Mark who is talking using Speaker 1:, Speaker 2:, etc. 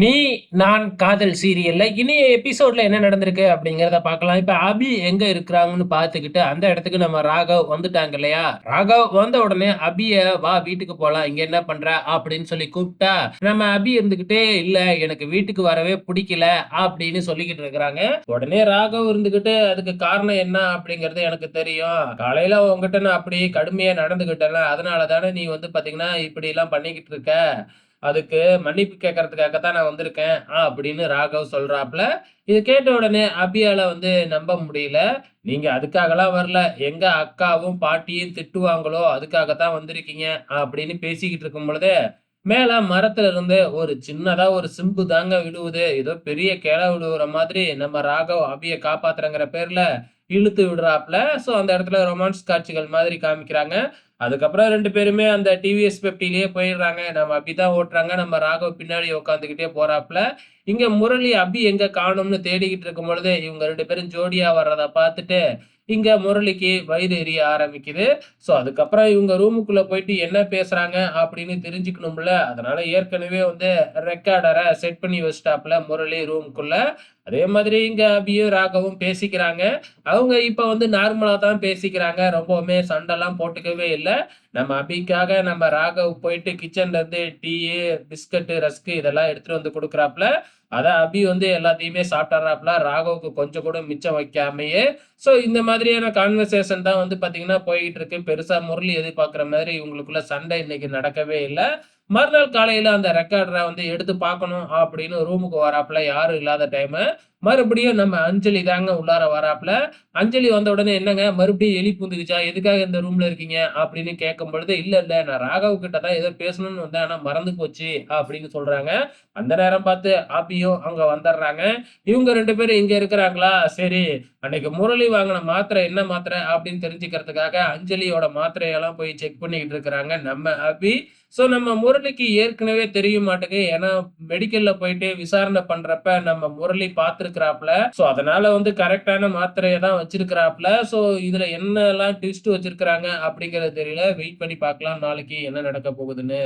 Speaker 1: நீ நான் காதல் சீரியல்ல இனிய எபிசோட்ல என்ன நடந்திருக்கு அப்படிங்கிறத பார்க்கலாம். இப்ப அபி எங்க இருக்கிறாங்கன்னு பார்த்துக்கிட்டு அந்த இடத்துக்கு நம்ம ராகவ் வந்துட்டாங்க இல்லையா? ராகவ் வந்த உடனே அபிய வா வீட்டுக்கு போலாம். இங்க என்ன பண்ற அப்படின்னு சொல்லி கூப்பிட்டா நம்ம அபி இருந்துகிட்டே இல்ல எனக்கு வீட்டுக்கு வரவே பிடிக்கல அப்படின்னு சொல்லிக்கிட்டு இருக்கிறாங்க. உடனே ராகவ் இருந்துகிட்டு அதுக்கு காரணம் என்ன? அப்படிங்கறது எனக்கு தெரியும். காலையில உங்ககிட்ட நான் அப்படி கடுமையா நடந்துகிட்டேன் அதனால தானே நீ வந்து பாத்தீங்கன்னா இப்படி எல்லாம் பண்ணிக்கிட்டு இருக்க? அதுக்கு மன்னிப்பு கேட்கறதுக்காக தான் நான் வந்திருக்கேன். ஆ அப்படின்னு ராகவ் சொல்றாப்ல. இது கேட்ட உடனே அபியால வந்து நம்ப முடியல. நீங்க அதுக்காகலாம் வரல. எங்க அக்காவும் பாட்டியும் திட்டுவாங்களோ அதுக்காக தான் வந்திருக்கீங்க அப்படின்னு பேசிக்கிட்டு இருக்கும் பொழுது மேல மரத்துல இருந்து ஒரு சின்னதா ஒரு சிம்பு தாங்க விழுவுது. ஏதோ பெரிய கிளை விழுவுற மாதிரி நம்ம ராகவ் அபிய காப்பாத்துறங்கிற பேர்ல இழுத்து விடுறாப்ல. ஸோ அந்த இடத்துல ரொமான்ஸ் காட்சிகள் மாதிரி காமிக்கிறாங்க. அதுக்கப்புறம் ரெண்டு பேருமே அந்த டிவிஎஸ் பெப்டிலேயே போயிடுறாங்க. நம்ம அப்படிதான் ஓட்டுறாங்க. நம்ம ராகவ் பின்னாடி உட்காந்துக்கிட்டே போறாப்புல. இங்க முரளி அபி எங்க காணும்னு தேடிக்கிட்டு இருக்கும் பொழுது இவங்க ரெண்டு பேரும் ஜோடியா வர்றதை பார்த்துட்டு இங்க முரளிக்கு வயிறு எரிய ஆரம்பிக்குது. ஸோ அதுக்கப்புறம் இவங்க ரூமுக்குள்ள போயிட்டு என்ன பேசுறாங்க அப்படின்னு தெரிஞ்சுக்கணும்ல. அதனால ஏற்கனவே வந்து ரெக்கார்டரை செட் பண்ணி வச்சிட்டாப்புல முரளி ரூமுக்குள்ள அதே மாதிரி இங்க அபியும் ராகவும் பேசிக்கிறாங்க. அவங்க இப்ப வந்து நார்மலா தான் பேசிக்கிறாங்க. ரொம்பவுமே சண்டைலாம் போட்டுக்கவே இல்லை. நம்ம அபிக்காக நம்ம ராகவ் போயிட்டு கிச்சன்ல இருந்து டீ பிஸ்கட்டு ரஸ்க்கு இதெல்லாம் எடுத்துட்டு வந்து கொடுக்குறாப்புல. அதை அபி வந்து எல்லாத்தையுமே சாப்பிட்றாப்புல ராகவுக்கு கொஞ்சம் கூட மிச்சம் வைக்காமையே. ஸோ இந்த மாதிரி மாதிரியான கான்வர்சேஷன் தான் வந்து பாத்தீங்கன்னா போய்கிட்டு இருக்கு. பெருசா முரளி எதிர்பார்க்குற மாதிரி இவங்களுக்குள்ள சண்டை இன்னைக்கு நடக்கவே இல்லை. மறுநாள் காலையில அந்த ரெக்கார்டரை வந்து எடுத்து பார்க்கணும் அப்படின்னு ரூமுக்கு வராப்புல யாரும் இல்லாத டைம் மறுபடியும் நம்ம அஞ்சலி தாங்க உள்ளார வராப்புல. அஞ்சலி வந்த உடனே என்னங்க? மறுபடியும் எலி புந்துக்குச்சா? எதுக்காக இந்த ரூம்ல இருக்கீங்க? அப்படின்னு கேட்கும் பொழுது இல்ல இல்ல நான் ராகவ் கிட்ட தான் ஏதோ பேசணும்னு வந்தேன் ஆனா மறந்து போச்சு அப்படின்னு சொல்றாங்க. அந்த நேரம் பார்த்து ஆப்பியும் அங்க வந்துடுறாங்க. இவங்க ரெண்டு பேரும் இங்க இருக்கிறாங்களா? சரி அன்னைக்கு முரளி வாங்கின மாத்திரை என்ன மாத்திரை அப்படின்னு தெரிஞ்சுக்கிறதுக்காக அஞ்சலியோட மாத்திரையெல்லாம் போய் செக் பண்ணிக்கிட்டு இருக்கிறாங்க நம்ம அபி ஸோ நம்ம முரளிக்கு ஏற்கனவே தெரிய மாட்டேங்குது. ஏன்னா மெடிக்கல்ல போயிட்டு விசாரணை பண்றப்ப நம்ம முரளி பார்த்துருக்கிறாப்ல ஸோ அதனால வந்து கரெக்டான மாத்திரையை தான் வச்சிருக்கிறாப்ல ஸோ இதுல என்னெல்லாம் ட்விஸ்ட் வச்சிருக்கிறாங்க அப்படிங்கறது தெரியல. வெயிட் பண்ணி பார்க்கலாம். நாளைக்கு என்ன நடக்க போகுதுன்னு.